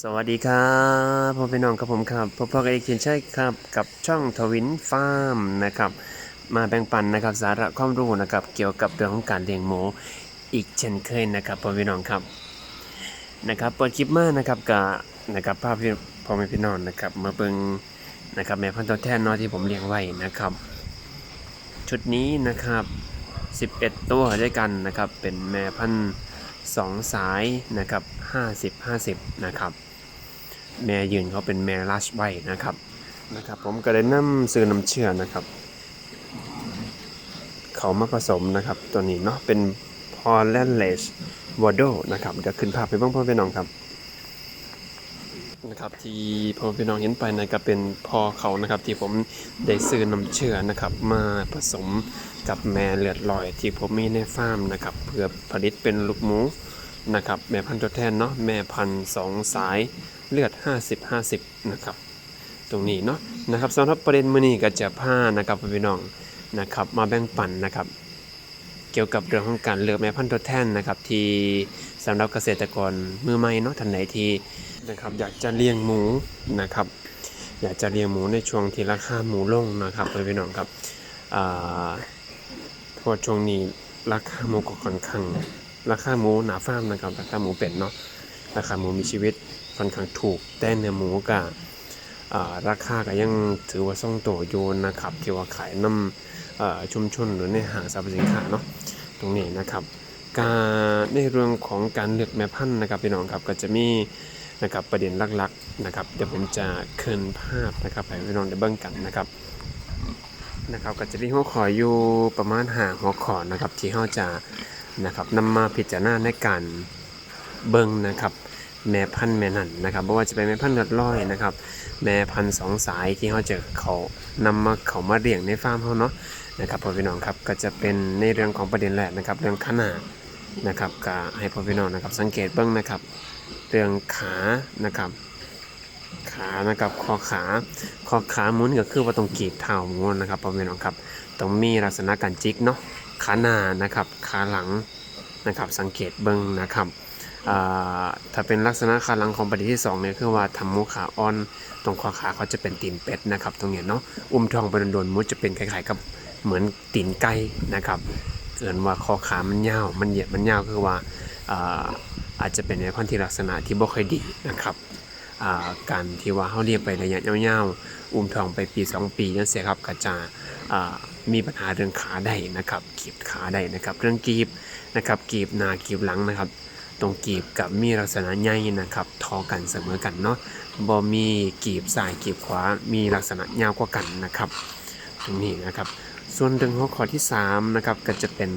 สวัสดีครับพ่อพี่น้องกับผมครับพ่อพ่อกับเอกเขียนใช่ครับกับช่องทวินฟาร์มนะครับ มาแบ่งปันนะครับสาระความรู้นะครับเกี่ยวกับเรื่องของการเลี้ยงหมูอีกเช่นเคยนะครับพ่อพี่น้องครับนะครับเปิดคลิปมานะครับกับนะครับภาพพี่พ่อแม่พี่น้องนะครับมาเบิ่งนะครับแม่พันธุ์ตัวแทนเนอที่ผมเลี้ยงไว้นะครับ ชุดนี้นะครับ 11 ตัวด้วยกันนะครับเป็นแม่พันธุ์ สองสายนะครับ 50 50 นะครับ แม่ยืนเขาเป็นแม่ลัชไว้นะครับนะครับ ผมก็ได้นำซื้อน้ำเชื่อนะครับ เขามาผสมนะครับ ตัวนี้เนาะเป็นพอลแลนเลชวอดโดนะครับเดี๋ยวขึ้นภาพไปบ้างพ่อพี่น้องครับ นะครับที่พ่อพี่น้องเห็นไปนะครับเป็นพ่อเขานะครับที่ผมได้ซื้อน้ำเชื่อนะครับมาผสมกับแม่เลือดลอยที่ผมมีในฟาร์มนะครับเพื่อผลิตเป็นลูกหมูนะครับแม่พันธุ์ตัวแทนเนาะแม่พันธุ์สองสายเลือด 50 50 นะครับ ตรงนี้เนาะนะครับสำหรับประเด็นมือนี้ก็จะพานะครับพี่น้องนะครับมาแบ่งปันนะครับ เกี่ยวกับเรื่องของการเลือกแม่พันธุ์ทดแทนนะครับที่ สำหรับเกษตรกรมือใหม่เนาะท่านไหนที่นะครับอยากจะเลี้ยงหมูนะครับ อยากจะเลี้ยงหมูในช่วงที่ราคาหมูลงนะครับพี่น้องครับพราะว่าช่วงนี้ราคาหมูก็ค่อนข้างราคาหมูหนาฟ้ามนะครับราคาหมูเป็ดเนาะราคาหมูมีชีวิตค่อนข้างถูกแต่เนื้อหมูก็ราคาก็ยังถือว่าทรงตัวอยู่นะครับที่ว่าขายน้ำชุมชนหรือในห้างสรรพสินค้าเนาะตรงนี้นะครับ การในเรื่องของการเลือกแม่พันธุ์นะครับพี่น้องครับก็จะมีนะครับประเด็นหลักๆนะครับเดี๋ยวผมจะเคลื่อนภาพนะครับให้พี่น้องได้เบิ่งกันนะครับนะครับก็จะมีหัวข้ออยู่ประมาณหาหัวข้อนะครับที่เราจะนะครับนำมาพิจารณาในการเบิ่งนะครับแม่พันธุ์แม่นั่นนะครับไม่ว่าจะเป็นแม่พันธุ์เลือดร้อยนะครับแม่พันธุ์สองสายที่เขาจะเขานำมาเขามาเลี้ยงในฟาร์มเขาเนาะนะครับพ่อพี่น้องครับก็จะเป็นในเรื่องของประเด็นแรกนะครับเรื่องขนาด นะครับก็ให้พ่อพี่น้องนะครับสังเกตเบื้องนะครับเรื่องขานะครับ ขานะครับคอขาคอขาหมุนก็คือว่าตรงกีบเท้าหมุนนะครับพ่อพี่น้องครับต้องมีลักษณะการจิกเนาะขาหน้านะครับขาหลังนะครับสังเกตเบื้องนะครับถ้าเป็นลักษณะขาหลังของประเด็นที่2เนี่ยคือว่าทำมูขาอ่อน ตรงคอขาเขาจะเป็นตีนเป็ดนะครับ ตรงเนี้ยเนาะอุ้มท้องไปโดนๆมุดจะเป็นคล้ายๆกับเหมือนตีนไก่นะครับ เกินว่าคอขามันยาวมันเหยียดมันยาวคือว่าอาอาจจะเป็นในพันธุ์ที่ลักษณะที่บ่ค่อยดีนะครับาการที่ว่าเขาเลี้ยงไประยะยาวๆอุ้มท้องไปปี 2 ปีนั่นเสียครับก็จะอ่ามีปัญหาเรื่องขาได้นะครับกีบขาได้นะครับ เรื่องกีบนะครับกีบหน้ากีบหลังนะครับ ตรงกีบกับมีลักษณะใหญ่นะครับทอกันเสมอกันเนาะบ่มีกีบซ้ายกีบขวามีลักษณะยาวกว่ากันนะครับ ตรงนี้นะครับ ส่วนเรื่องหัวข้อที่3นะครับก็จะเป็น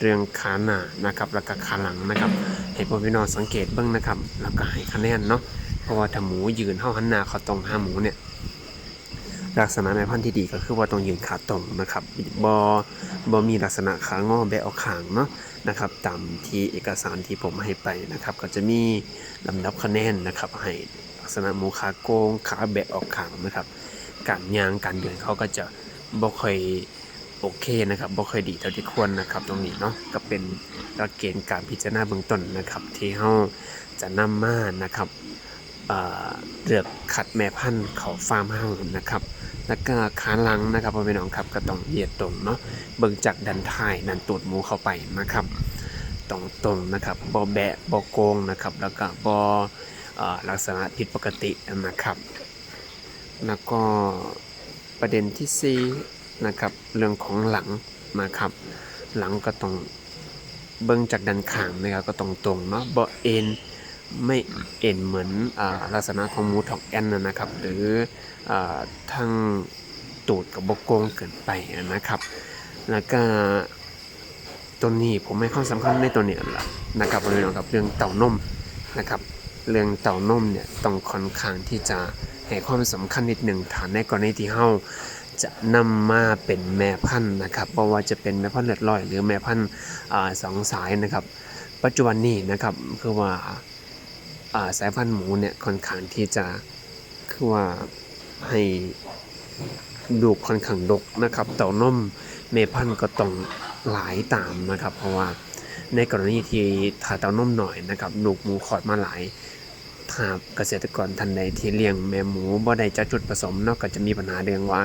เรื่องขาหน้านะครับแล้วก็ขาหลังนะครับให้พ่อพี่น้องสังเกตเบ้างนะครับแล้วก็ให้คะแนนเนาะเพราะว่าถ้าหมูยืนเท่าหันหน้าเขาตรงห้าหมูเนี่ยลักษณะในพันธุ์ที่ดีก็คือว่าต้องยืนขาตรงนะครับบอบอมีลักษณะขางอแบะออกขางเนาะนะครับตามที่เอกสารที่ผมให้ไปนะครับ ก็จะมีลำดับคะแนนนะครับ ให้ลักษณะหมูขาโกงขาแบะออกขางนะครับ การยางการเดินเขาก็จะบ่ค่อย โอเคนะครับบ่ค่อยดีเท่าที่ควรนะครับตรงนี้เนาะก็เป็นหลักเกณฑ์การพิจารณาเบื้องต้นนะครับ ที่เราจะนำมานะครับเเลือกคัดแม่พันธุ์เขาฟาร์มเฮานะครับแล้วก็ขาหลังนะครับพ่อพี่น้องครับก็ต้องเหยียดตรงเนาะเบิ่งจากดันท้ายดันตูดหมูเข้าไปนะครับตรงตรงนะครับบอแบะบอโกงนะครับแล้วก็บอเอ่อลักษณะผิดปกตินะครับ แล้วก็ประเด็นที่4 นะครับ เรื่องของหลังนะครับ หลังก็ต้องเบิ่งจากด้านข้างนะครับก็ตรงตรงเนาะบอเอ็นไม่เอ็นเหมือนอลักษณะของมูทอกแอนนะนะครับ หรืออ่าทางตูดกับบโกงเกินไปนะครับ แล้วก็ตัวนี้ผมให้ความสำคัญในตัวเนี้แหละนะครับเรื่องกับเรื่องเต่านมนะครับ เรื่องเต่านมเนี่ยต้องค่อนข้างที่จะให้ความสำคัญนิดหนึ่งฐานในกรณีที่เฮา จะนำมาเป็นแม่พันธุ์นะครับเพราะว่าจะเป็นแม่พันธุ์เลือดลอย หรือแม่พันธุ์สองสายนะครับ ปัจจุบันนี้นะครับคือว่าสายพันธุ์หมูเนี่ยค่อนข้างที่จะคือว่าให้ลูค่อนข้างดกนะครับเต่านมแม่พันธุ์ก็ต้องหลายตามนะครับ เพราะว่าในกรณีที่ถ้าเต้านมหน่อยนะครับลูกหมูคลอดมาหลาย ถ้าเกษตรกรท่านใดที่เลี้ยงแม่หมูบ่ได้จัดจุดผสมเนาะก็จะมีปัญหาเรื่องว่า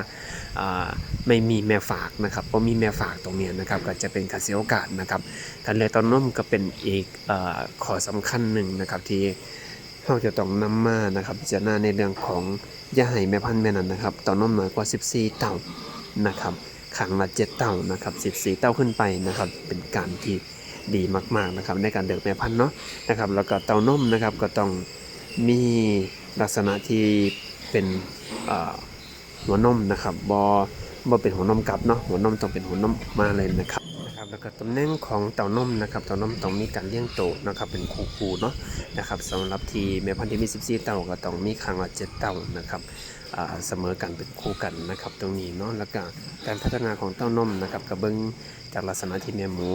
ไม่มีแม่ฝากนะครับบ่มีแม่ฝากตรงนี้นะครับก็จะเป็นการเสียโอกาสนะครับการเลี้ยงต้านมก็เป็นอีกอข้อสำคัญหนึ่งนะครับที่เราจะต้องนำมานะครับพิจารณาในเรื่องของย่าให้แม่พันธุ์แม่นั้นนะครับต้านมน้อยกว่า 14 เต้านะครับครั้งละ7เต้านะครับ14 เต้าขึ้นไปนะครับเป็นการที่ดีมากๆนะครับในการเลือกแม่พันธุ์เนาะนะครับแล้วก็เต้านมนะครับก็ต้อง มีลักษณะที่เป็นหัวนมนะครับบอบอเป็นหัวนมกลับเนาะหัวนมต้องเป็นหัวนมมาเลยนะครับนะครับแล้วก็ตำแหน่งของเต่านมนะครับเต่านมต้องมีการเลี้ยงโตนะครับเป็นคู่คู่เนาะนะครับสำหรับที่แม่พันธุ์ที่มี14เต่าก็ต้องมีครั้งละ7เต่านะครับเสมอกันเป็นคู่กันนะครับตรงนี้เนาะแล้วก็การพัฒนาของเต้านมนะครับกระเบิงจากลักษณะที่แม่หมู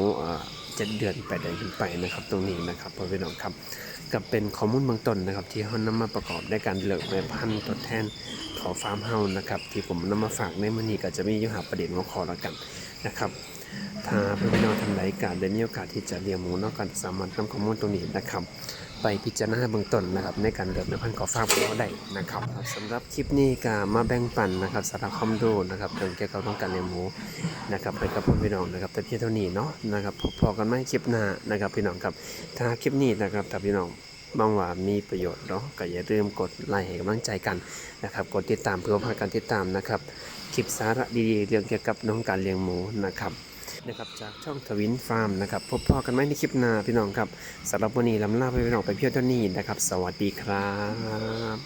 เจ็ดเดือนแปดเดือนขึ้นไปนะครับตรงนี้นะครับพ่อพี่น้องครับ กับเป็นข้อมูลเบื้องต้นนะครับ ที่เขานำมาประกอบในการเลือกแม่พันธุ์ตัวแทนของฟาร์มเฮานะครับ ที่ผมนำมาฝากในมื้อนี้ก็จะมีอยู่หาประเด็นหัวข้อแล้วกันนะครับถ้าเพื่อนพี่น้องท่านใดกาได้มีโอกาสที่จะเลี้ยงหมูนอกกันสามารถนำข้อมูลตรงนี้นะครับ ไปพิจารณาเบื้องต้นนะครับ ในการเลือกแม่พันธุ์ของฟาร์มของเราได้นะครับสำหรับคลิปนี้ก็มาแบ่งปันนะครับสาระความรู้นะครับเรื่องเกี่ยวกับเรื่องการเลี้ยงหมูนะครับให้กับพ่อพี่น้องนะครับแต่เพียงเท่านี้เนาะนะครับพบกันใหม่คลิปหน้านะครับพี่น้องครับถ้าคลิปนี้นะครับถ้าพี่น้องมองว่ามีประโยชน์เนาะก็อย่าลืมกดไลค์ให้กำลังใจกันนะครับกดติดตามเพื่อพากันติดตามนะครับคลิปสาระดีๆเรื่องเกี่ยวกับน้องการเลี้ยงหมูนะครับ นะครับจากช่องทวินฟาร์มนะครับพบพ่อกันไหมในคลิปหน้าพี่น้องครับสำหรับวันนี้ลำลาไปพี่น้องไปเพียวเท่านี้นะครับ สวัสดีครับ